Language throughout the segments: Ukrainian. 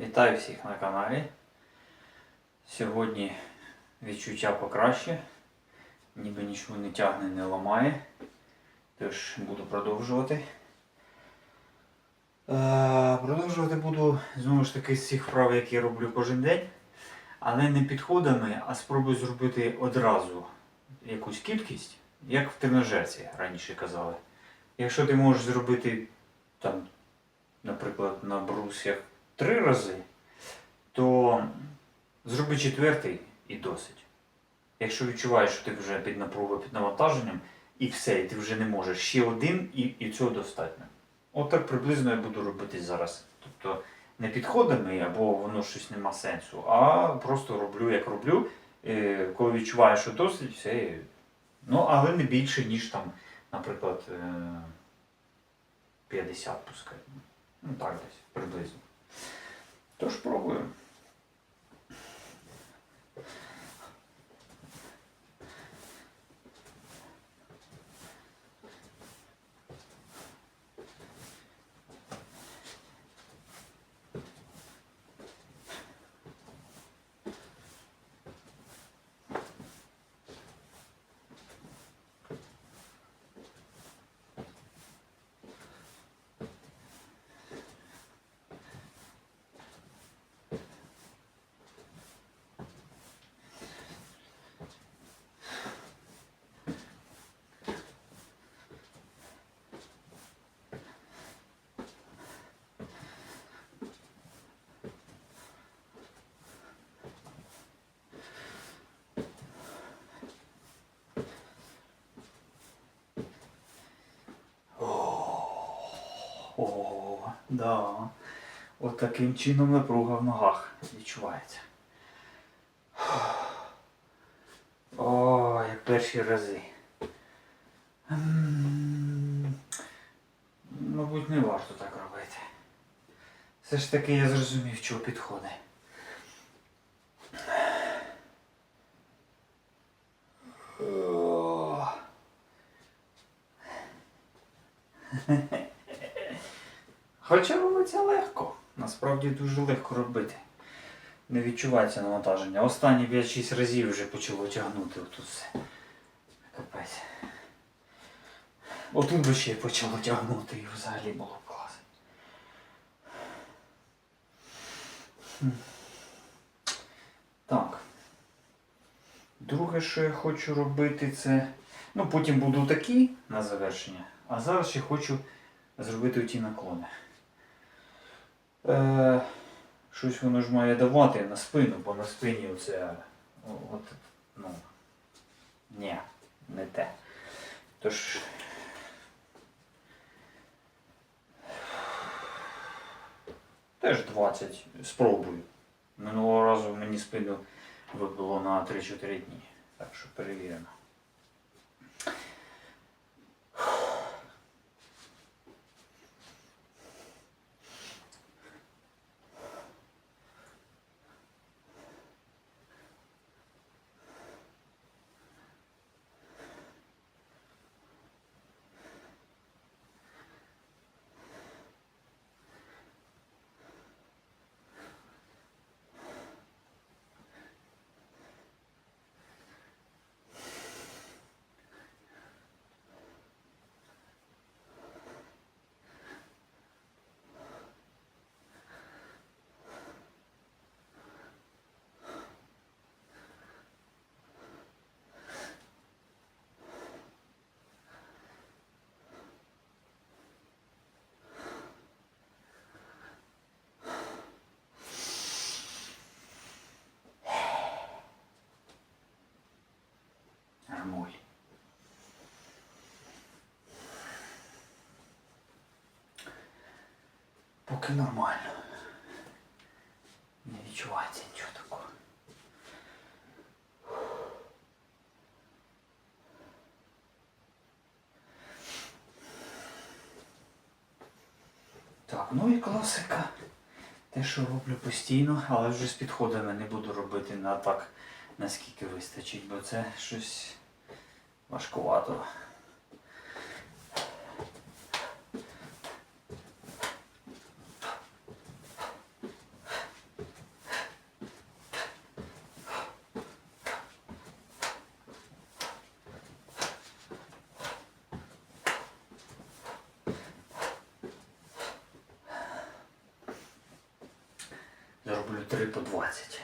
Вітаю всіх на каналі. Сьогодні відчуття покраще, ніби нічого не тягне, не ламає. Тож буду продовжувати. Е, продовжувати буду знову ж таки з цих вправ, які я роблю кожен день, але не підходами, а спробую зробити одразу якусь кількість, як в тренажерці раніше казали. Якщо ти можеш зробити там, наприклад, на брусьях три рази, то зроби четвертий і досить. Якщо відчуваєш, що ти вже під напругою, під навантаженням, і все, і ти вже не можеш ще один, і, і цього достатньо. От так приблизно я буду робити зараз. Тобто не підходами, або воно щось нема сенсу, а просто роблю, як роблю. Е, Коли відчуваю, що досить, все. Ну, але не більше, ніж там, наприклад, е, 50 пускай. Ну так десь, приблизно. Тож пробуємо. О, да. От таким чином напруга в ногах відчувається. О, як перші рази. Мабуть, не варто так робити. Все ж таки я зрозумів, чого підходить. О. Хоча робиться легко. Насправді дуже легко робити. Не відчувається навантаження. Останні 5-6 разів вже почало тягнути отут все. Капець. Отут би ще почало тягнути і взагалі було б клас. Так. Друге, що я хочу робити, це. Ну, потім буду такі на завершення, а зараз ще хочу зробити оті наклони. Е, щось воно ж має давати на спину, бо на спині оце. От, ну. Ні, не те. Тож. Теж 20 спробую. Минулого разу мені спину вибило на 3-4 дні. Так що перевірено. Поки нормально. Не відчувається нічого такого. Так, ну і класика. Те, що роблю постійно, але вже з підходами не буду робити на так, наскільки вистачить, бо це щось важкувато. Зроблю 3 по 20.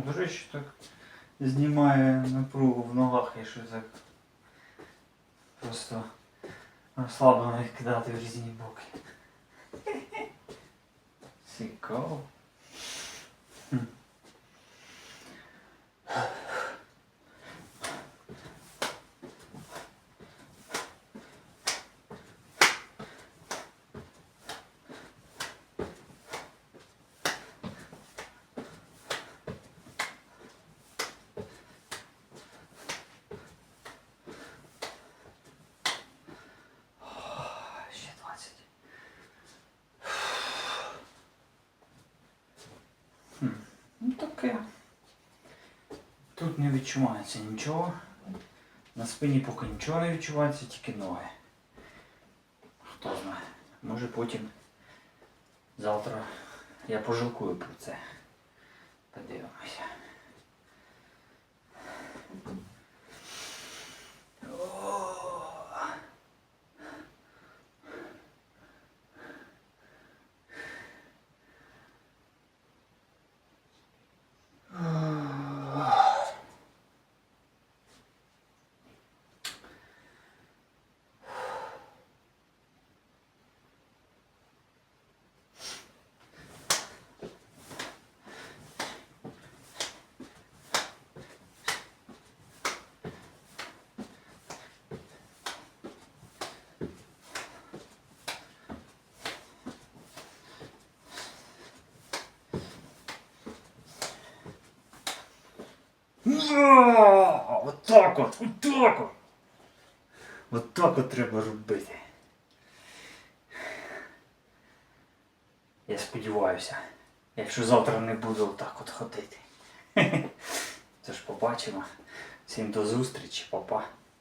О, до речі, так знімає напругу в ногах, якщо так просто розслаблено їх кидати в різні боки. Цікаво. Не відчувається нічого. На спині поки нічого не відчувається, тільки ноги. Хто знає. Може потім завтра я пожалкую про це. Подивимося. О! А, Отак от, отак от. Отак от треба робити. Я сподіваюся, якщо завтра не буду отак от ходити. Це ж побачимо. Всім до зустрічі, папа.